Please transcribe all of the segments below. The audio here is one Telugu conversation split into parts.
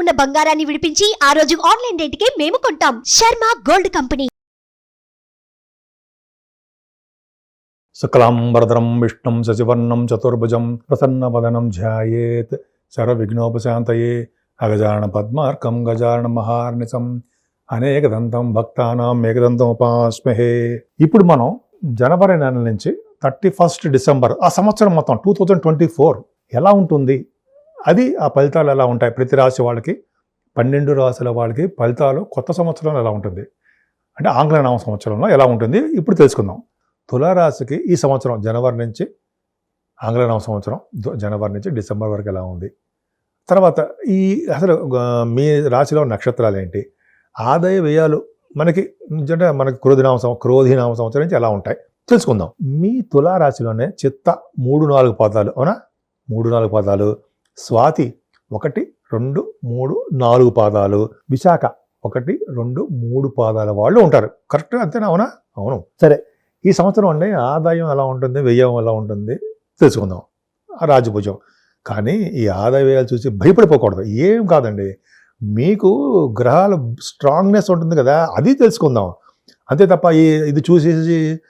ఉన్న బంగారాన్ని విడిపించి ఆ రోజు ఆన్లైన్ రేటుకే మేము కొంటాం. Sharma gold company. శుక్లాంబరధరం విష్ణుం శశివర్ణం చతుర్భుజం ప్రసన్నవదనం ధ్యాయేత్. సర్వవిఘ్నోపశాంతయే అగజాన పద్మార్కం గజాన మహార్నిశం. అనేకదంతం భక్తానాం ఏకదంతం ఉపాస్మహే ఇప్పుడు మనం జనవరి నెల నుంచి థర్టీ ఫస్ట్ డిసెంబర్ ఆ సంవత్సరం మొత్తం టూ థౌజండ్ ట్వంటీ ఫోర్ ఎలా ఉంటుంది? అది ఆ ఫలితాలు ఎలా ఉంటాయి? ప్రతి రాశి వాళ్ళకి పన్నెండు రాశుల వాళ్ళకి ఫలితాలు కొత్త సంవత్సరంలో ఎలా ఉంటుంది? అంటే ఆంగ్ల నామ సంవత్సరంలో ఎలా ఉంటుంది? ఇప్పుడు తెలుసుకుందాం. తులారాశికి ఈ సంవత్సరం జనవరి నుంచి ఆంగ్ల నవ సంవత్సరం జనవరి నుంచి డిసెంబర్ వరకు ఎలా ఉంది? తర్వాత ఈ అసలు మీ రాశిలో నక్షత్రాలు ఏంటి? ఆదాయ వ్యయాలు మనకి అంటే మనకి క్రోధినామ సంవ క్రోధినామ సంవత్సరం నుంచి ఎలా ఉంటాయి? తెలుసుకుందాం. మీ తులారాశిలోనే చిత్త మూడు నాలుగు పాదాలు అవునా? మూడు నాలుగు పాదాలు స్వాతి ఒకటి రెండు మూడు నాలుగు పాదాలు. విశాఖ ఒకటి రెండు మూడు పాదాల వాళ్ళు ఉంటారు. కరెక్ట్ అంతేనా? అవునా? అవును. సరే ఈ సంవత్సరం అండి ఆదాయం ఎలా ఉంటుంది? వ్యయం ఎలా ఉంటుంది? తెలుసుకుందాం. ఆ రాజభుజం. కానీ ఈ ఆదాయ వ్యయాలు చూసి భయపడిపోకూడదు. ఏం కాదండి. మీకు గ్రహాల స్ట్రాంగ్నెస్ ఉంటుంది కదా అది తెలుసుకుందాం. అంతే తప్ప ఈ ఇది చూసేసి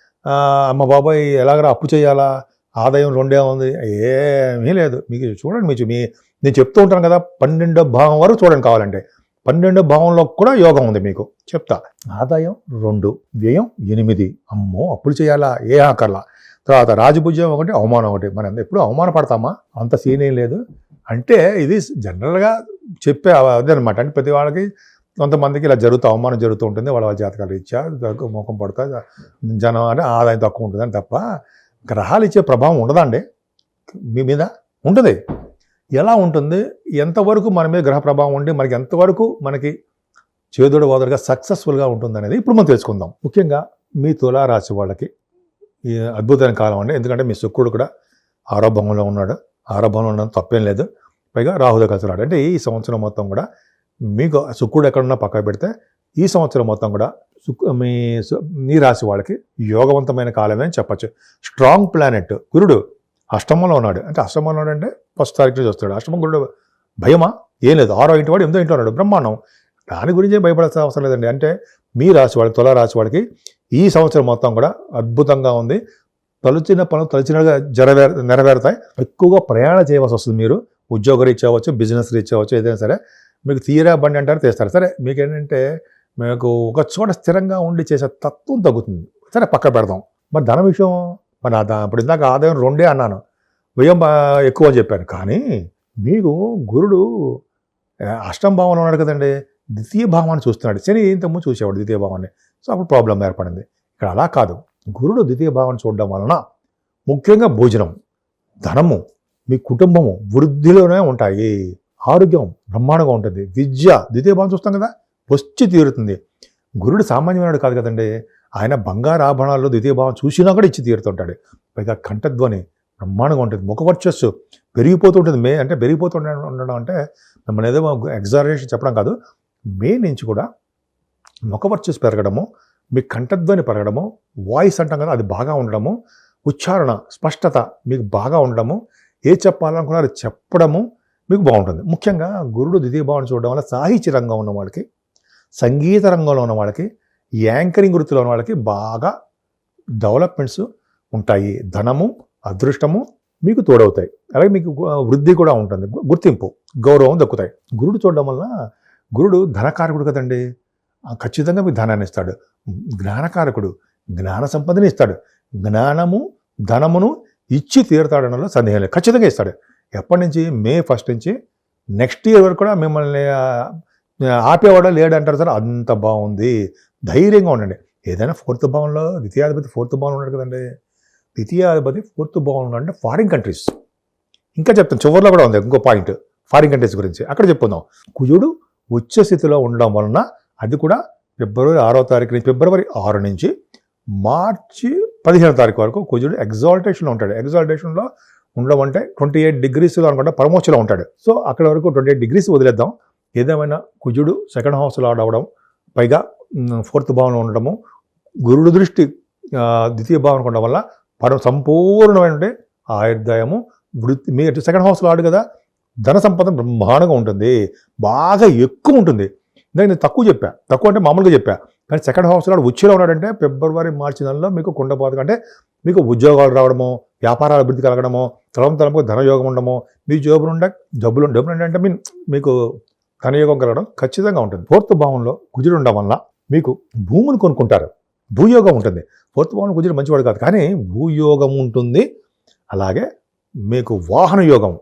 అమ్మ బాబాయ్ ఎలాగరా అప్పు చేయాలా? ఆదాయం రెండే ఉంది. ఏమీ లేదు. మీకు చూడండి మీకు మీ నేను చెప్తూ ఉంటాను కదా పన్నెండో భావం వరకు చూడండి కావాలంటే. పన్నెండో భావంలో కూడా యోగం ఉంది మీకు. చెప్తా. ఆదాయం రెండు వ్యయం ఎనిమిది. అమ్మో అప్పులు చేయాలా? ఏ ఆకర్లా? తర్వాత రాజభుజ్యం ఒకటి అవమానం ఒకటి. మనం ఎప్పుడు అవమానపడతామా అంత సీన్ ఏం లేదు. అంటే ఇది జనరల్గా చెప్పే అదే అనమాట అంటే ప్రతి వాళ్ళకి కొంతమందికి ఇలా జరుగుతూ అవమానం జరుగుతూ ఉంటుంది. వాళ్ళ వాళ్ళ జాతకాలు ఇచ్చా ముఖం పడతా జనం అంటే ఆదాయం తక్కువ ఉంటుందని తప్ప గ్రహాలు ఇచ్చే ప్రభావం ఉండదండి మీ మీద ఉంటుంది. ఎలా ఉంటుంది? ఎంతవరకు మన మీద గ్రహ ప్రభావం ఉండి మనకి ఎంతవరకు మనకి చేదుడు వదలుగా సక్సెస్ఫుల్గా ఉంటుంది అనేది ఇప్పుడు మనం తెలుసుకుందాం. ముఖ్యంగా మీ తులారాశి వాళ్ళకి ఈ అద్భుతమైన కాలం అండి. ఎందుకంటే మీ శుక్రుడు కూడా ఆరోభంలో ఉన్నాడు. ఆరోభంలో ఉండడం తప్పేం లేదు. పైగా రాహుద కలుస్తున్నాడు అంటే ఈ సంవత్సరం మొత్తం కూడా మీకు శుక్రుడు ఎక్కడున్నా పక్కన పెడితే ఈ సంవత్సరం మొత్తం కూడా మీ మీ రాశి వాళ్ళకి యోగవంతమైన కాలమే అని చెప్పచ్చు. స్ట్రాంగ్ ప్లానెట్ గురుడు అష్టమంలో ఉన్నాడు. అంటే అష్టమంలో ఉన్నాడు అంటే ఫస్ట్ తారీఖు నుంచి వస్తాడు. అష్టమం గురుడు భయమా? ఏం లేదు. ఆరో ఇంటి వాడు ఎనిమిదో ఇంట్లో ఉన్నాడు. బ్రహ్మాండం. దాని గురించే భయపడాల్సిన అవసరం లేదండి. అంటే మీ రాశి వాళ్ళకి తుల రాశి వాళ్ళకి ఈ సంవత్సరం మొత్తం కూడా అద్భుతంగా ఉంది. తలుచిన పనులు తలుచినగా జరవేర నెరవేరుతాయి. ఎక్కువగా ప్రయాణం చేయవలసి వస్తుంది మీరు. ఉద్యోగ రీచ్ అవ్వచ్చు బిజినెస్ రీచ్ అవ్వచ్చు ఏదైనా సరే. మీకు తీరా బండి అంటారు తీస్తారు. సరే మీకు ఏంటంటే మీకు ఒక చోట స్థిరంగా ఉండి చేసే తత్వం తగ్గుతుంది. సరే పక్క పెడదాం. మరి ధన విషయం మరి ఆ ఇప్పుడు ఇందాక ఆదాయం రెండే అన్నాను. వ్యయం ఎక్కువ అని చెప్పాను. కానీ మీకు గురుడు అష్టం భావంలో ఉన్నాడు కదండి. ద్వితీయ భావాన్ని చూస్తున్నాడు. శని ఇంతకుముందు చూసేవాడు ద్వితీయ భావాన్ని. సో అప్పుడు ప్రాబ్లం ఏర్పడింది. ఇక్కడ అలా కాదు. గురుడు ద్వితీయ భావాన్ని చూడడం వలన ముఖ్యంగా భోజనం ధనము మీ కుటుంబము వృద్ధిలోనే ఉంటాయి. ఆరోగ్యం బ్రహ్మాండంగా ఉంటుంది. విద్య ద్వితీయ భావం చూస్తాం కదా. వచ్చి తీరుతుంది. గురుడు సామాన్యమైనడు కాదు కదండి. ఆయన బంగారు ఆభరణాల్లో ద్వితీయ భావం చూసినా కూడా ఇచ్చి తీరుతుంటాడు. పైగా కంఠధ్వని బ్రహ్మాండంగా ఉంటుంది. ముఖ వర్చస్సు పెరిగిపోతూ పెరిగిపోతుంటుంది మే అంటే పెరిగిపోతూ ఉండడం అంటే మిమ్మల్ని ఏదో ఎగ్జారేషన్ చెప్పడం కాదు. మే నుంచి కూడా ముఖ వర్చస్సు పెరగడము మీ కంఠధ్వని పెరగడము వాయిస్ అంటాం కదా అది బాగా ఉండడము ఉచ్చారణ స్పష్టత మీకు బాగా ఉండడము ఏ చెప్పాలనుకున్నారో చెప్పడము మీకు బాగుంటుంది. ముఖ్యంగా గురుడు ద్వితీయ భావన చూడడం వల్ల సాహిత్య రంగం ఉన్న వాళ్ళకి సంగీత రంగంలో ఉన్న వాళ్ళకి యాంకరింగ్ వృత్తిలో ఉన్న వాళ్ళకి బాగా డెవలప్మెంట్స్ ఉంటాయి. ధనము అదృష్టము మీకు తోడవుతాయి. అలాగే మీకు వృద్ధి కూడా ఉంటుంది. గుర్తింపు గౌరవం దక్కుతాయి. గురుడు చూడడం వల్ల గురుడు ధనకారకుడు కదండి. ఖచ్చితంగా మీకు ధనాన్ని ఇస్తాడు. జ్ఞానకారకుడు జ్ఞాన సంపదని ఇస్తాడు. జ్ఞానము ధనమును ఇచ్చి తీరుతాడనలో సందేహం లేదు. ఖచ్చితంగా ఇస్తాడు. ఎప్పటి నుంచి? మే ఫస్ట్ నుంచి. నెక్స్ట్ ఇయర్ వరకు కూడా మిమ్మల్ని ఆపేవాడు లేడంటారు సార్ అంత బాగుంది. ధైర్యంగా ఉండండి. ఏదైనా ఫోర్త్ భావంలో ద్వితీయాధిపతి ఫోర్త్ భవన్ ఉన్నాడు కదండి. ద్వితీయాధిపతి ఫోర్త్ భవన్ అంటే ఫారిన్ కంట్రీస్. ఇంకా చెప్తాను చివరిలో కూడా ఉంది ఇంకో పాయింట్ ఫారిన్ కంట్రీస్ గురించి. అక్కడ చెప్పుకుందాం. కుజుడు ఉచ్చ స్థితిలో ఉండడం వలన అది కూడా ఫిబ్రవరి ఆరో తారీఖు నుంచి ఫిబ్రవరి ఆరు నుంచి మార్చి పదిహేను తారీఖు వరకు కుజుడు ఎగ్జాల్టేషన్లో ఉంటాడు. ఎగ్జాల్టేషన్లో ఉండడం అంటే ట్వంటీ ఎయిట్ డిగ్రీస్లో అనుకుంటే పరమోచ్చలో ఉంటాడు. సో అక్కడ వరకు ట్వంటీ ఎయిట్ డిగ్రీస్ వదిలేద్దాం. ఏదేమైనా కుజుడు సెకండ్ హౌస్లో ఆడవడం పైగా ఫోర్త్ భావనలో ఉండడము గురుడు దృష్టి ద్వితీయ భావన ఉండడం వల్ల పరం సంపూర్ణమైన ఆయుర్దాయము వృత్తి మీ సెకండ్ హౌస్లో ఆడు కదా ధన సంపద బ్రహ్మాండంగా ఉంటుంది బాగా ఎక్కువ ఉంటుంది. ఇందాక నేను తక్కువ చెప్పా తక్కువ అంటే మామూలుగా చెప్పా కానీ సెకండ్ హౌస్లో ఉచ్చిలో ఉన్నాడంటే ఫిబ్రవరి మార్చి నెలలో మీకు కుండపోతు అంటే మీకు ఉద్యోగాలు రావడము వ్యాపారాల అభివృద్ధి కలగడము తలం తలంపు ధనయోగం ఉండడము మీ జోబులు ఉండే డబ్బులు డబ్బులు ఉండే అంటే మీన్ మీకు ధనయోగం కలగడం ఖచ్చితంగా ఉంటుంది. ఫోర్త్ భావంలో కుజుడు ఉండడం వల్ల మీకు భూములు కొనుక్కుంటారు. భూయోగం ఉంటుంది. ఫోర్త్ భావంలో కుజుడు మంచివాడు కాదు. కానీ భూయోగం ఉంటుంది. అలాగే మీకు వాహన యోగం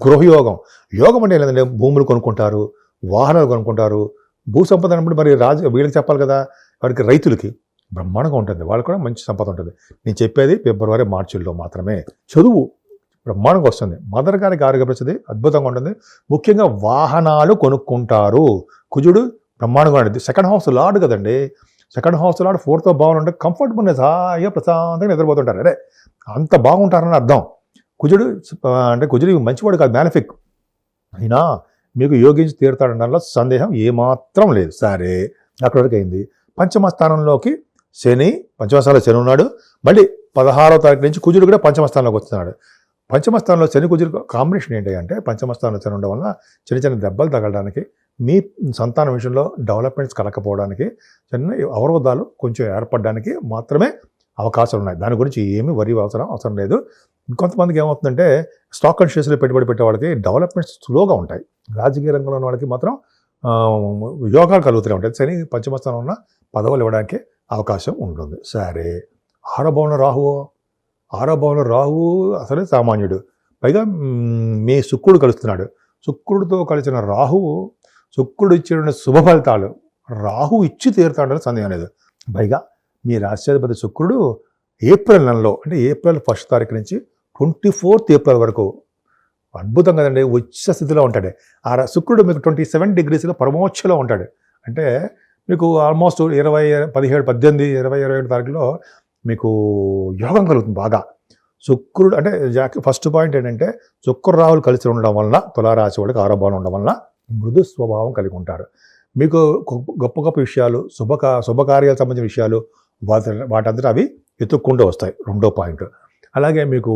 గృహయోగం యోగం. అంటే లేదంటే భూములు కొనుక్కుంటారు వాహనాలు కొనుక్కుంటారు. భూ సంపద అన్నప్పుడు మరి రాజు వీళ్ళకి చెప్పాలి కదా వాడికి రైతులకి బ్రహ్మాండంగా ఉంటుంది. వాళ్ళకి కూడా మంచి సంపద ఉంటుంది. నేను చెప్పేది ఫిబ్రవరి మార్చిల్లో మాత్రమే. చదువు బ్రహ్మాండంగా వస్తుంది. మదర్ గారికి ఆరోగ్య పరిస్థితి అద్భుతంగా ఉంటుంది. ముఖ్యంగా వాహనాలు కొనుక్కుంటారు. కుజుడు బ్రహ్మాండంగా ఉంటుంది సెకండ్ హౌస్ లాడ్ కదండి. సెకండ్ హౌస్ లాడ్ ఫోర్త్ బాగుంటే ఉంటే కంఫర్టబుల్నెస్ హాయిగా ప్రశాంతంగా నిద్రపోతుంటారు. అరే అంత బాగుంటారని అర్థం. కుజుడు అంటే కుజుడు మంచివాడు కాదు మ్యానిఫిక్ అయినా మీకు యోగించి తీరుతాడనలో సందేహం ఏమాత్రం లేదు. సరే అక్కడ వరకు అయింది. పంచమ స్థానంలోకి శని పంచమ స్థానంలో శని ఉన్నాడు. మళ్ళీ పదహారో తారీఖు నుంచి కుజుడు కూడా పంచమ స్థానంలోకి వస్తున్నాడు. పంచమస్థానంలో శని కుజుడు కాంబినేషన్ ఏంటి అంటే పంచమస్థానంలో శని ఉండడం వల్ల చిన్న చిన్న దెబ్బలు తగలడానికి మీ సంతానం విషయంలో డెవలప్మెంట్స్ కలకపోవడానికి చిన్న అవరోధాలు కొంచెం ఏర్పడడానికి మాత్రమే అవకాశాలు ఉన్నాయి. దాని గురించి ఏమీ వరి అవసరం అవసరం లేదు. ఇంకొంతమందికి ఏమవుతుందంటే స్టాక్ అండ్ షేర్స్లో పెట్టుబడి పెట్టే వాళ్ళకి డెవలప్మెంట్స్ స్లోగా ఉంటాయి. రాజకీయ రంగంలో ఉన్న వాళ్ళకి మాత్రం యోగాలు కలుగుతూనే ఉంటాయి. శని పంచమస్థానం ఉన్న పదవులు ఇవ్వడానికి అవకాశం ఉంటుంది. సరే. ఆరో రాహువో రాహువు. ఆరో భావంలో రాహు అసలే సామాన్యుడు. పైగా మే మీ శుక్రుడు కలుస్తున్నాడు. శుక్రుడితో కలిసిన రాహువు శుక్రుడు ఇచ్చిన శుభ ఫలితాలు. రాహు ఇచ్చి తీరుతాడని సందేహం లేదు. పైగా మీ రాష్ట్రాధిపతి శుక్రుడు ఏప్రిల్ నెలలో అంటే ఏప్రిల్ ఫస్ట్ తారీఖు నుంచి ట్వంటీ ఫోర్త్ ఏప్రిల్ వరకు అద్భుతం కదండి ఉచ్చ స్థితిలో ఉంటాడు. ఆ శుక్రుడు మీకు ట్వంటీ సెవెన్ డిగ్రీస్లో పరమోచ్చలో ఉంటాడు. అంటే మీకు ఆల్మోస్ట్ ఇరవై పదిహేడు పద్దెనిమిది ఇరవై ఇరవై ఏడు తారీఖులో మీకు యోగం కలుగుతుంది బాగా. శుక్రుడు అంటే జాక్ ఫస్ట్ పాయింట్ ఏంటంటే శుక్ర రావులు కలిసి ఉండడం వలన తులారాశి వాళ్ళకి ఆరోగ్యం ఉండడం వలన మృదు స్వభావం కలిగి ఉంటారు. మీకు గొప్ప గొప్ప గొప్ప విషయాలు శుభక శుభకార్యాలకు సంబంధించిన విషయాలు వాటి వాటంతటా అవి ఎత్తుక్కుంటూ వస్తాయి. రెండో పాయింట్. అలాగే మీకు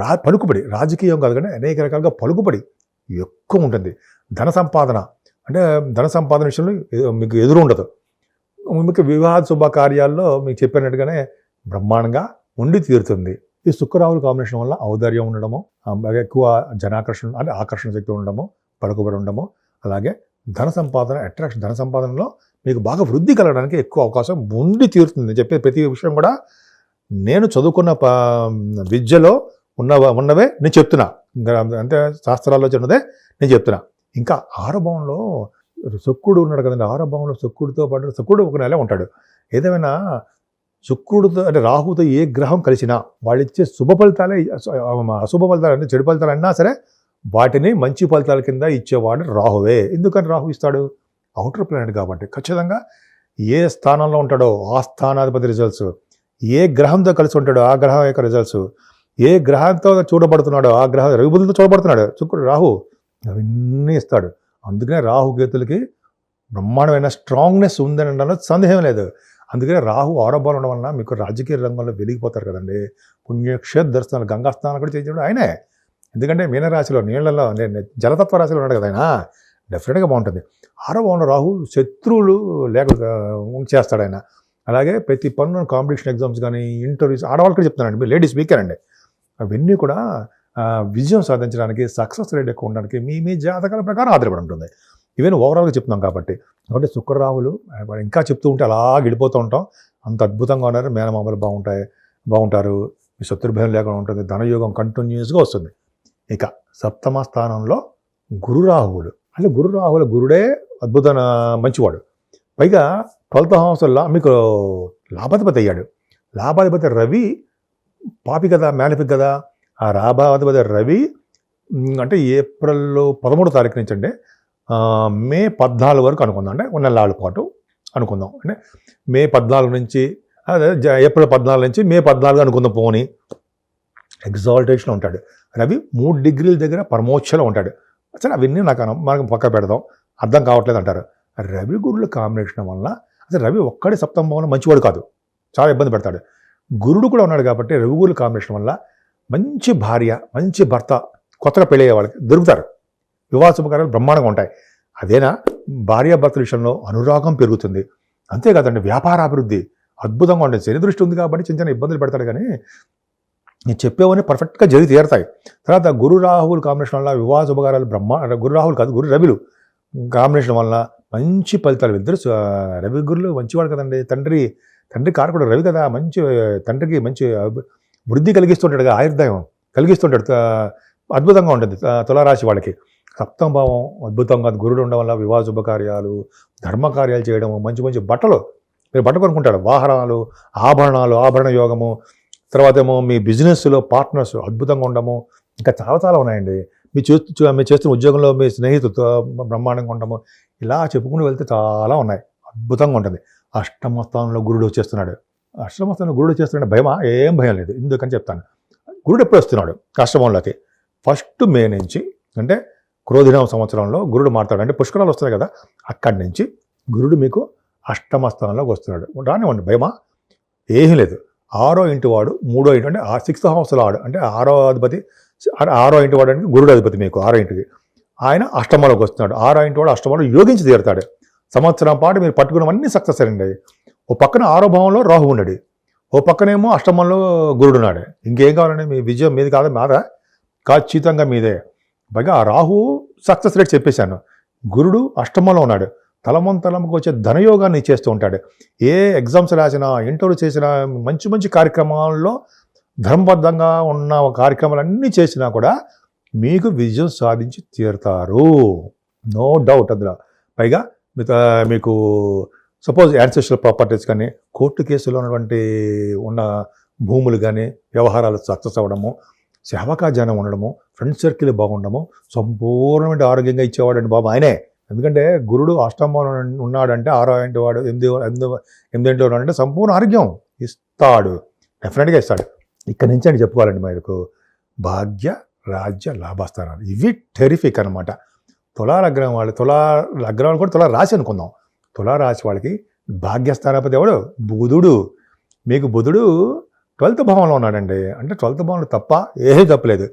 రా పలుకుబడి రాజకీయం కాదు కానీ అనేక రకాలుగా పలుకుబడి ఎక్కువ ఉంటుంది. ధన సంపాదన. అంటే ధన సంపాదన విషయంలో మీకు ఎదురు ఉండదు. మీకు వివాహ శుభకార్యాల్లో మీకు చెప్పినట్టుగానే బ్రహ్మాండంగా ఉండి తీరుతుంది. ఈ శుక్రరావుల కాంబినేషన్ వల్ల ఔదార్యం ఉండడము ఎక్కువ జనాకర్షణ అంటే ఆకర్షణ శక్తి ఉండడము పలుకుబడి ఉండడము అలాగే ధన సంపాదన అట్రాక్షన్ ధన సంపాదనలో మీకు బాగా వృద్ధి కలగడానికి ఎక్కువ అవకాశం ఉండి తీరుతుంది. చెప్పే ప్రతి విషయం కూడా నేను చదువుకున్న ప విద్యలో ఉన్న ఉన్నవే నేను చెప్తున్నా. అంటే శాస్త్రాల్లో చిన్నదే నేను చెప్తున్నా. ఇంకా ఆరు భావంలో శుక్రుడు ఉన్నాడు కదండి. ఆరో భావంలో శుక్రుడితో పాటు శుక్రుడు ఒక నెల ఉంటాడు. ఏదేమైనా శుక్రుడితో అంటే రాహుతో ఏ గ్రహం కలిసినా వాళ్ళు ఇచ్చే శుభ ఫలితాలే అశుభ ఫలితాలు అంటే చెడు ఫలితాలు అన్నా సరే వాటిని మంచి ఫలితాల కింద ఇచ్చేవాడు రాహువే. ఎందుకని రాహు ఇస్తాడు? అవుటర్ ప్లానెట్ కాబట్టి. ఖచ్చితంగా ఏ స్థానంలో ఉంటాడో ఆ స్థానాధిపతి రిజల్ట్స్ ఏ గ్రహంతో కలిసి ఉంటాడో ఆ గ్రహం యొక్క రిజల్ట్స్ ఏ గ్రహంతో చూడబడుతున్నాడో ఆ గ్రహం రవిబుద్ధులతో చూడబడుతున్నాడు శుక్రుడు రాహు అవన్నీ ఇస్తాడు. అందుకనే రాహుకేతులకి బ్రహ్మాండమైన స్ట్రాంగ్నెస్ ఉందని అనడంలో సందేహం లేదు. అందుకనే రాహు ఆరోపణలు ఉండడం వలన మీకు రాజకీయ రంగంలో వెలిగిపోతారు కదండి. పుణ్యక్షేత్ర దర్శనాలు గంగా స్నానం కూడా చేయించడం ఆయనే. ఎందుకంటే మీనరాశిలో నీళ్ళలో నేను జలతత్వ రాశిలో ఉన్నాడు కదా ఆయన. డెఫినెట్గా బాగుంటుంది. ఆరో రాహు శత్రువులు లేక చేస్తాడు ఆయన. అలాగే ప్రతి పన్ను కాంపిటీషన్ ఎగ్జామ్స్ కానీ ఇంటర్వ్యూస్ ఆడవాళ్ళు కూడా చెప్తున్నానండి మీరు లేడీస్ వీకేనండి అవన్నీ కూడా విజయం సాధించడానికి సక్సెస్ రేట్ ఎక్కువ ఉండడానికి మీ మీ జాతకాల ప్రకారం ఆధారపడి ఉంటుంది. ఈవెన్ ఓవరాల్గా చెప్తున్నాం కాబట్టి. కాబట్టి శుక్రరావులు ఇంకా చెప్తూ ఉంటే అలా గడిపోతూ ఉంటాం. అంత అద్భుతంగా ఉన్నారు. మేనమామలు బాగుంటాయి బాగుంటారు. మీ శత్రుభయం లేకుండా ఉంటుంది. ధనయోగం కంటిన్యూస్గా వస్తుంది. ఇక సప్తమ స్థానంలో గురు రాహువులు అంటే గురురాహువుల గురుడే అద్భుతమైన మంచివాడు. పైగా ట్వెల్త్ హౌస్లో మీకు లాభాధిపతి అయ్యాడు. లాభాధిపతి రవి పాపి కదా మ్యాలిఫిక్ కదా ఆ లాభాధిపతి రవి అంటే ఏప్రిల్లో పదమూడో తారీఖు నుంచి అంటే మే పద్నాలుగు వరకు అనుకుందాం అంటే ఒక నెలల పాటు అనుకుందాం. అంటే మే పద్నాలుగు నుంచి అదే ఏప్రిల్ పద్నాలుగు నుంచి మే పద్నాలుగు అనుకుందాం పోని. ఎగ్జాల్టేషన్ ఉంటాడు. రవి మూడు డిగ్రీల దగ్గర పరమోక్షలో ఉంటాడు. అసలు అవన్నీ నాకు మనకు పక్క పెడదాం. అర్థం కావట్లేదు అంటారు. రవి గురుల కాంబినేషన్ వల్ల అసలు రవి ఒక్కడే సప్తమ భావంలో మంచివాడు కాదు. చాలా ఇబ్బంది పెడతాడు. గురుడు కూడా ఉన్నాడు కాబట్టి రవి గురుల కాంబినేషన్ వల్ల మంచి భార్య మంచి భర్త కొత్తగా పెళ్ళయ్యే వాళ్ళకి దొరుకుతారు. వివాహ శుభకార్యాలు బ్రహ్మాండంగా ఉంటాయి. అదేనా? భార్యాభర్తల విషయంలో అనురాగం పెరుగుతుంది. అంతేకాదండి వ్యాపార అభివృద్ధి అద్భుతంగా ఉంటుంది శని దృష్టి ఉంది కాబట్టి చిన్న చిన్న ఇబ్బందులు పెడతాడు కానీ నేను చెప్పేవన్నీ పర్ఫెక్ట్గా జరిగి తీరుతాయి. తర్వాత గురు రాహుల్ కాంబినేషన్ వల్ల వివాహ శుభకార్యాలు బ్రహ్మ గురు రాహుల్ కాదు గురు రవిలు కాంబినేషన్ వల్ల మంచి ఫలితాలు. ఇద్దరు రవి గురులు మంచివాడు కదండి. తండ్రి తండ్రి కారకుడు రవి కదా. మంచి తండ్రికి మంచి అభి- వృద్ధి కలిగిస్తుంటాడు కదా ఆయుర్దాయం కలిగిస్తుంటాడు. అద్భుతంగా ఉంటుంది. తులారాశి వాళ్ళకి. సప్తం భావం అద్భుతంగా గురుడు ఉండడం వల్ల వివాహ శుభకార్యాలు ధర్మకార్యాలు చేయడం మంచి మంచి బట్టలు మీరు బట్ట కొనుక్కుంటాడు వాహనాలు ఆభరణాలు ఆభరణ యోగము తర్వాత ఏమో మీ బిజినెస్లో పార్ట్నర్స్ అద్భుతంగా ఉండము ఇంకా చాలా చాలా ఉన్నాయండి. మీ చేస్తు చూ- మీరు చేస్తున్న ఉద్యోగంలో మీ స్నేహితులతో బ్రహ్మాండంగా ఉండము ఇలా చెప్పుకుంటూ వెళ్తే చాలా ఉన్నాయి. అద్భుతంగా ఉంటుంది. అష్టమ స్థానంలో గురుడు వచ్చేస్తున్నాడు. అశ్రమస్థానం గురుడు చేస్తున్న భయమా? ఏం భయం లేదు. ఎందుకని చెప్తాను. గురుడు ఎప్పుడు వస్తున్నాడు? అష్టమంలోకి ఫస్ట్ మే నుంచి అంటే క్రోధినామ సంవత్సరంలో గురుడు మారుతాడు. అంటే పుష్కరాలు వస్తాయి కదా అక్కడి నుంచి గురుడు మీకు అష్టమ స్థానంలోకి వస్తున్నాడు. రానివ్వండి భయమా? ఏమీ లేదు. ఆరో ఇంటి వాడు మూడో ఇంటి అంటే సిక్స్త్ హౌస్లో ఆడు. అంటే ఆరో అధిపతి ఆరో ఇంటి వాడు అంటే గురుడు అధిపతి మీకు ఆరో ఇంటికి. ఆయన అష్టమంలోకి వస్తున్నాడు. ఆరో ఇంటి వాడు అష్టమంలో యోగించి తీరుతాడు. సంవత్సరం పాటు మీరు పట్టుకున్నవన్నీ సక్సెస్ అండి ఓ పక్కన ఆరో భావంలో రాహు ఉన్నాడు. ఓ పక్కనేమో అష్టమంలో గురుడు ఉన్నాడు. ఇంకేం కావాలండి? మీ విజయం మీది కాదు? మాదా? ఖచ్చితంగా మీదే. పైగా ఆ రాహు సక్సెస్ రేట్ చెప్పేశాను. గురుడు అష్టమంలో ఉన్నాడు. తలమం తలంకి వచ్చే ధనయోగాన్ని చేస్తూ ఉంటాడు. ఏ ఎగ్జామ్స్ రాసినా ఇంటర్వ్యూ చేసినా మంచి మంచి కార్యక్రమాల్లో ధర్మబద్ధంగా ఉన్న కార్యక్రమాలన్నీ చేసినా కూడా మీకు విజయం సాధించి తీరుతారు. నో డౌట్ అందులో. పైగా మిగతా మీకు సపోజ్ యాన్సెస్ట్రల్ ప్రాపర్టీస్ కానీ కోర్టు కేసులో ఉన్నటువంటి ఉన్న భూములు కానీ వ్యవహారాలు సక్సెస్ అవ్వడము సేవకాజనం ఉండడము ఫ్రెండ్ సర్కిల్ బాగుండము సంపూర్ణమైన ఆరోగ్యంగా ఇచ్చేవాడండి బాబు ఆయనే. ఎందుకంటే గురుడు అష్టమంలో ఉన్నాడంటే ఆరో ఇంటి వాడు ఎనిమిది ఎనిమిది ఎనిమిదింటిలో ఉన్నాడంటే సంపూర్ణ ఆరోగ్యం ఇస్తాడు. డెఫినెట్గా ఇస్తాడు. ఇక్కడ నుంచి అని చెప్పుకోవాలండి మీకు భాగ్య రాజ్య లాభస్థానాలు. ఇవి టెరిఫిక్ అనమాట తులా లగ్నం వాళ్ళు తులా లగ్నం వాళ్ళు కూడా తులా రాశి అనుకుందాం. తులారాశి వాళ్ళకి భాగ్యస్థానపతి ఎవడు? బుధుడు. మీకు బుధుడు ట్వెల్త్ భావంలో ఉన్నాడండి. అంటే ట్వెల్త్ భావంలో తప్ప ఏమీ తప్పలేదు.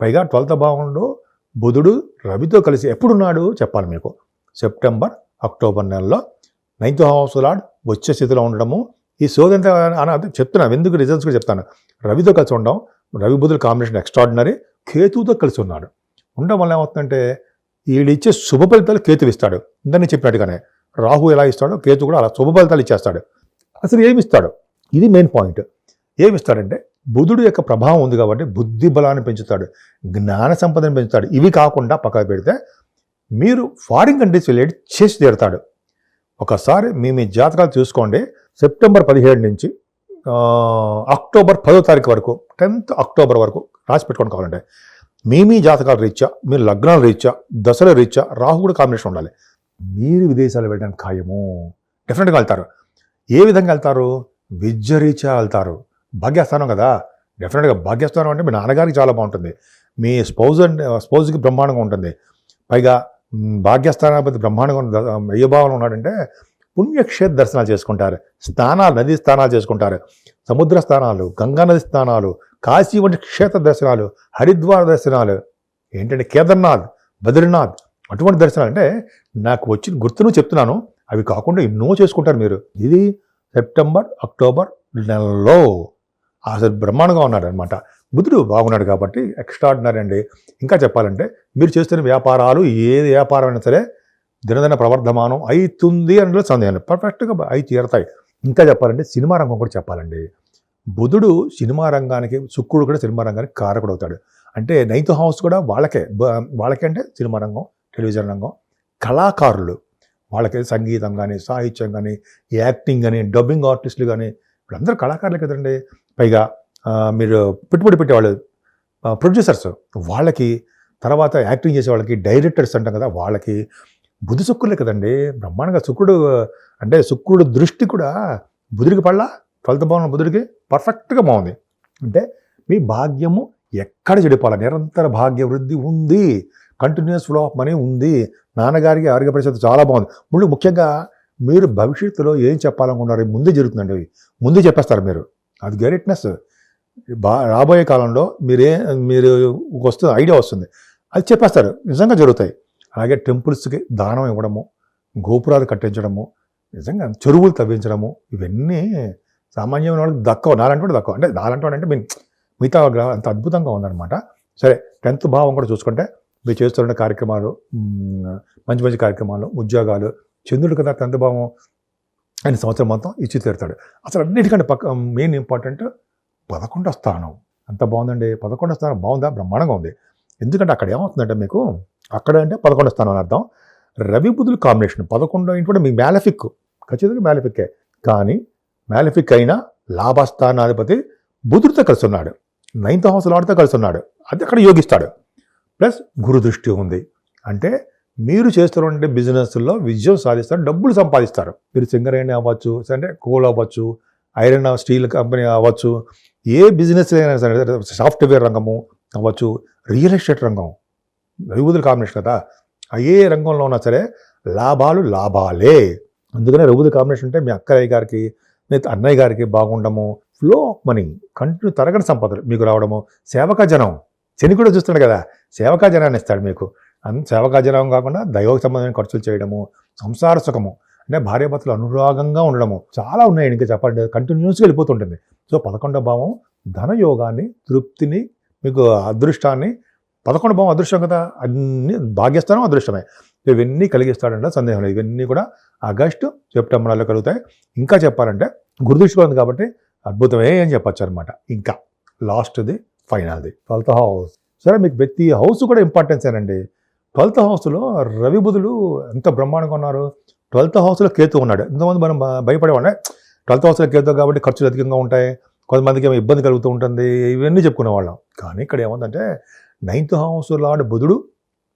పైగా ట్వెల్త్ భావంలో బుధుడు రవితో కలిసి ఎప్పుడున్నాడు? చెప్పాలి మీకు. సెప్టెంబర్ అక్టోబర్ నెలలో నైన్త్ హౌస్ లాడ్ వచ్చే స్థితిలో ఉండడము. ఈ సోదంతా అని చెప్తున్నాను ఎందుకు రిజల్ట్స్ కూడా చెప్తాను. రవితో కలిసి ఉండడం రవి బుధుల కాంబినేషన్ ఎక్స్ట్రాడినరీ కేతుతో కలిసి ఉన్నాడు. ఉండడం వల్ల ఏమవుతుందంటే వీడిచ్చే శుభ ఫలితాలు కేతు ఇస్తాడు. ఇందని చెప్పినట్టుగానే. రాహు ఎలా ఇస్తాడో కేతు కూడా అలా శుభ ఫలితాలు ఇచ్చేస్తాడు. అసలు ఏమిస్తాడు? ఇది మెయిన్ పాయింట్ ఏమిస్తాడంటే బుధుడు యొక్క ప్రభావం ఉంది కాబట్టి బుద్ధి బలాన్ని పెంచుతాడు జ్ఞాన సంపదను పెంచుతాడు. ఇవి కాకుండా పక్కన పెడితే మీరు ఫారిన్ కంట్రీస్ వెళ్ళేది చేసి తీరుతాడు. ఒకసారి మీ మీ జాతకాలు చూసుకోండి. సెప్టెంబర్ పదిహేడు నుంచి అక్టోబర్ పదో తారీఖు వరకు టెన్త్ అక్టోబర్ వరకు రాసి పెట్టుకోండి కావాలంటే. మీ మీ జాతకాలు రీత్యా మీ లగ్నాల రీత్యా దశల రీత్యా రాహు కూడా కాంబినేషన్ ఉండాలి. మీరు విదేశాలు వెళ్ళడానికి ఖాయము. డెఫినెట్గా వెళ్తారు. ఏ విధంగా వెళ్తారు? విద్య రీత్యా వెళ్తారు. భాగ్యస్థానం కదా. డెఫినెట్గా భాగ్యస్థానం అంటే మీ నాన్నగారికి చాలా బాగుంటుంది. మీ స్పౌజ్ అండ్ స్పౌజ్కి బ్రహ్మాండంగా ఉంటుంది. పైగా భాగ్యస్థానాధిపతి బ్రహ్మాండంగా ఉన్న అయ్యభావన ఉన్నాడంటే పుణ్యక్షేత్ర దర్శనాలు చేసుకుంటారు. స్నానాలు నదీ స్నానాలు చేసుకుంటారు. సముద్ర స్నానాలు గంగా నది స్నానాలు కాశీ వంటి క్షేత్ర దర్శనాలు హరిద్వార దర్శనాలు. ఏంటంటే కేదార్నాథ్ బద్రీనాథ్ అటువంటి దర్శనాలు అంటే నాకు వచ్చిన గుర్తును చెప్తున్నాను. అవి కాకుండా ఎన్నో చేసుకుంటారు మీరు. ఇది సెప్టెంబర్ అక్టోబర్ నెలలో అసలు బ్రహ్మాండంగా ఉన్నాడు అనమాట బుధుడు బాగున్నాడు కాబట్టి ఎక్స్ట్రాడినరీ అండి. ఇంకా చెప్పాలంటే మీరు చేస్తున్న వ్యాపారాలు ఏ వ్యాపారమైనా సరే దినదిన ప్రవర్ధమానం అవుతుంది అందులో సందేహం పర్ఫెక్ట్గా అయి తీరతాయి. ఇంకా చెప్పాలంటే సినిమా రంగం కూడా చెప్పాలండి. బుధుడు సినిమా రంగానికి శుక్రుడు కూడా సినిమా రంగానికి కారకుడు అవుతాడు. అంటే నైన్త్ హౌస్ కూడా వాళ్ళకే. వాళ్ళకే అంటే సినిమా రంగం. టెలివిజన్ రంగం. కళాకారులు వాళ్ళకి సంగీతం కానీ సాహిత్యం కానీ యాక్టింగ్ కానీ డబ్బింగ్ ఆర్టిస్టులు కానీ వీళ్ళందరూ కళాకారులే కదండి. పైగా మీరు పెట్టుబడి పెట్టేవాళ్ళు ప్రొడ్యూసర్స్ వాళ్ళకి తర్వాత యాక్టింగ్ చేసే వాళ్ళకి డైరెక్టర్స్ అంటాం కదా వాళ్ళకి బుధి శుక్రులే కదండి. బ్రహ్మాండంగా శుక్రుడు అంటే శుక్రుడు దృష్టి కూడా బుధుడికి పడలా ట్వెల్త్ బాగున్న బుధుడికి పర్ఫెక్ట్గా బాగుంది. అంటే మీ భాగ్యము ఎక్కడ చెడిపోవాలి? నిరంతర భాగ్య వృద్ధి ఉంది. కంటిన్యూస్ ఫ్లో ఆఫ్ మనీ ఉంది. నాన్నగారికి ఆరోగ్య పరిస్థితి చాలా బాగుంది. ముందు ముఖ్యంగా మీరు భవిష్యత్తులో ఏం చెప్పాలనుకున్నారు ముందే జరుగుతుందండి అవి. ముందే చెప్పేస్తారు మీరు. అది గ్రేట్నెస్ బా రాబోయే కాలంలో మీరే మీరు వస్తుంది ఐడియా వస్తుంది. అది చెప్పేస్తారు. నిజంగా జరుగుతాయి. అలాగే టెంపుల్స్కి దానం ఇవ్వడము గోపురాలు కట్టించడము నిజంగా చెరువులు తవ్వించడము ఇవన్నీ సామాన్యమైన వాళ్ళకి దక్కవ. నాలంటి దక్కవు. అంటే నాలంటి అంటే మీన్ మిగతా గ్రహం అంత అద్భుతంగా ఉందన్నమాట. సరే టెన్త్ భావం కూడా చూసుకుంటే మీరు చేస్తున్న కార్యక్రమాలు మంచి మంచి కార్యక్రమాలు ఉద్యోగాలు చంద్రుడు కదా చంద్రబాబు ఆయన సంవత్సరం మొత్తం ఇచ్చి తీరుతాడు. అసలు అన్నిటికంటే పక్క మెయిన్ ఇంపార్టెంట్ పదకొండో స్థానం. అంత బాగుందండి? పదకొండో స్థానం బాగుందా? బ్రహ్మాండంగా ఉంది. ఎందుకంటే అక్కడ ఏమవుతుందంటే మీకు అక్కడ అంటే పదకొండో స్థానం అని అర్థం. రవి బుధులు కాంబినేషన్ పదకొండో ఇంటి కూడా మీ మ్యాలఫిక్ ఖచ్చితంగా మ్యాలఫిక్కే కానీ మ్యాలఫిక్ అయినా లాభస్థానాధిపతి బుధుడితో కలిసి ఉన్నాడు. నైన్త్ హౌస్ లాడితో కలిసి ఉన్నాడు. అది అక్కడ యోగిస్తాడు. ప్లస్ గురుదృష్టి ఉంది. అంటే మీరు చేస్తున్నటువంటి బిజినెస్లో విజయం సాధిస్తారు డబ్బులు సంపాదిస్తారు. మీరు సింగర్ అయినా అవ్వచ్చు అంటే కోల్ అవ్వచ్చు ఐరన్ స్టీల్ కంపెనీ అవ్వచ్చు ఏ బిజినెస్ అయినా సరే సాఫ్ట్వేర్ రంగము అవ్వచ్చు రియల్ ఎస్టేట్ రంగం రఘుబుధుల కాంబినేషన్ కదా. ఆ ఏ రంగంలో ఉన్నా సరే లాభాలు లాభాలే. అందుకనే రఘుబుధుల కాంబినేషన్ అంటే మీ అక్కయ్య గారికి మీ అన్నయ్య గారికి బాగుండము. ఫ్లో ఆఫ్ మనీ కంటిన్యూ తరగని సంపదలు మీకు రావడము. సేవక జనం శని కూడా చూస్తున్నాడు కదా. సేవకా జనాన్ని ఇస్తాడు మీకు. అన్ సేవకా జనం కాకుండా దైవకు సంబంధమైన ఖర్చులు చేయడము సంసార సుఖము అంటే భార్యాభర్తలు అనురాగంగా ఉండడము చాలా ఉన్నాయి ఇంకా చెప్పండి కంటిన్యూస్గా వెళ్ళిపోతుంటుంది. సో పదకొండవ భావం ధనయోగాన్ని తృప్తిని మీకు అదృష్టాన్ని పదకొండు భావం అదృష్టం కదా? అన్ని భాగ్యస్థానం అదృష్టమే. ఇవన్నీ కలిగిస్తాడంటే సందేహం లేదు. ఇవన్నీ కూడా ఆగస్టు సెప్టెంబర్లో కలుగుతాయి. ఇంకా చెప్పాలంటే గురుదృష్టిలో ఉంది కాబట్టి అద్భుతమే అని చెప్పచ్చు అనమాట ఇంకా లాస్ట్ది ఫైనల్ది. Twelfth house. సరే మీకు ప్రతి హౌస్ కూడా ఇంపార్టెన్స్ ఏనండి. ట్వెల్త్ హౌస్లో రవి బుధులు ఎంత బ్రహ్మాండంగా ఉన్నారు. ట్వెల్త్ హౌస్లో కేతు ఉన్నాడు. ఇంతమంది మనం భ- భయపడేవాడే ట్వెల్త్ హౌస్లో కేతు కాబట్టి ఖర్చులు అధికంగా ఉంటాయి. కొంతమందికి ఏమో ఇబ్బంది కలుగుతూ ఉంటుంది. ఇవన్నీ చెప్పుకునే వాళ్ళం కానీ ఇక్కడ ఏముందంటే నైన్త్ హౌస్ లాంటి బుధుడు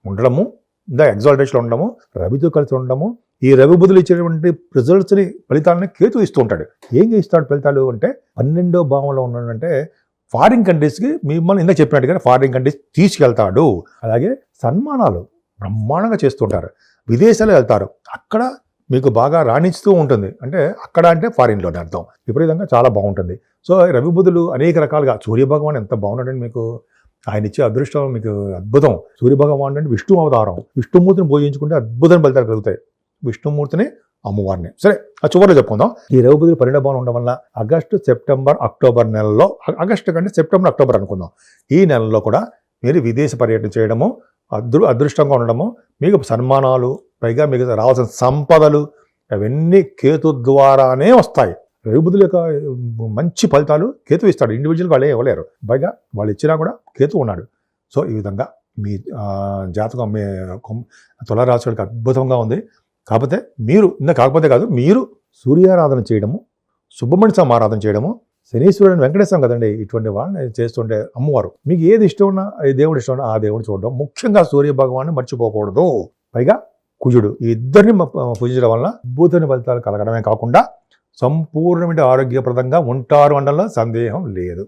ఉండడము ఇంకా ఎగ్జాల్టేషన్లో ఉండడము రవితో కలిసి ఉండడము ఈ రవి బుధులు ఇచ్చేటువంటి రిజల్ట్స్ని ఫలితాలని కేతు ఇస్తూ ఉంటాడు. ఏం ఇస్తాడు ఫలితాలు అంటే పన్నెండో భావంలో ఉన్నాడంటే ఫారిన్ కంట్రీస్కి మిమ్మల్ని ఇందాక చెప్పినట్టుగా ఫారిన్ కంట్రీస్ తీసుకెళ్తాడు. అలాగే సన్మానాలు బ్రహ్మాండంగా చేస్తుంటారు. విదేశాలు వెళ్తారు. అక్కడ మీకు బాగా రాణిస్తూ ఉంటుంది. అంటే అక్కడ అంటే ఫారిన్లో అర్థం. విపరీతంగా చాలా బాగుంటుంది. సో రవి బుధులు అనేక రకాలుగా సూర్యభగవాన్ ఎంత బాగున్నాడండి మీకు. ఆయన ఇచ్చే అదృష్టం మీకు అద్భుతం. సూర్యభగవాన్ అంటే విష్ణు అవతారం. విష్ణుమూర్తిని పూజించుకుంటే అద్భుతం ఫలితాలు కలుగుతాయి. విష్ణుమూర్తిని అమ్మవారిని. సరే ఆ చివరిలో చెప్పుకుందాం. ఈ రేవుబుద్ధులు పరిణామం ఉండడం వల్ల ఆగస్టు సెప్టెంబర్ అక్టోబర్ నెలలో ఆగస్టు కంటే సెప్టెంబర్ అక్టోబర్ అనుకుందాం. ఈ నెలలో కూడా మీరు విదేశ పర్యటన చేయడము అదృ అదృష్టంగా ఉండడము మీకు సన్మానాలు పైగా మీకు రావాల్సిన సంపదలు అవన్నీ కేతు ద్వారానే వస్తాయి. రేవుబుద్ధుల యొక్క మంచి ఫలితాలు కేతు ఇస్తాడు. ఇండివిజువల్ వాళ్ళే ఇవ్వలేరు. పైగా వాళ్ళు ఇచ్చినా కూడా కేతు ఉన్నాడు. సో ఈ విధంగా మీ జాతకం మీ కొం- అద్భుతంగా ఉంది. కాకపోతే మీరు ఇంకా కాకపోతే కాదు మీరు సూర్యారాధన చేయడము సుబ్రహ్మణ్య స్వామి ఆరాధన చేయడము శనీశ్వరుడు వెంకటేశ్వరం కదండి ఇటువంటి వాళ్ళని చేస్తుంటే అమ్మవారు. మీకు ఏది ఇష్టం ఉన్నా ఏ దేవుడు ఇష్టం ఉన్నా ఆ దేవుడు చూడడం. ముఖ్యంగా సూర్య భగవాన్ని మర్చిపోకూడదు. పైగా కుజుడు ఈ ఇద్దరిని పూజించడం వలన అద్భుతమైన ఫలితాలు కలగడమే కాకుండా సంపూర్ణమైన ఆరోగ్యప్రదంగా ఉంటారు అనడంలో సందేహం లేదు.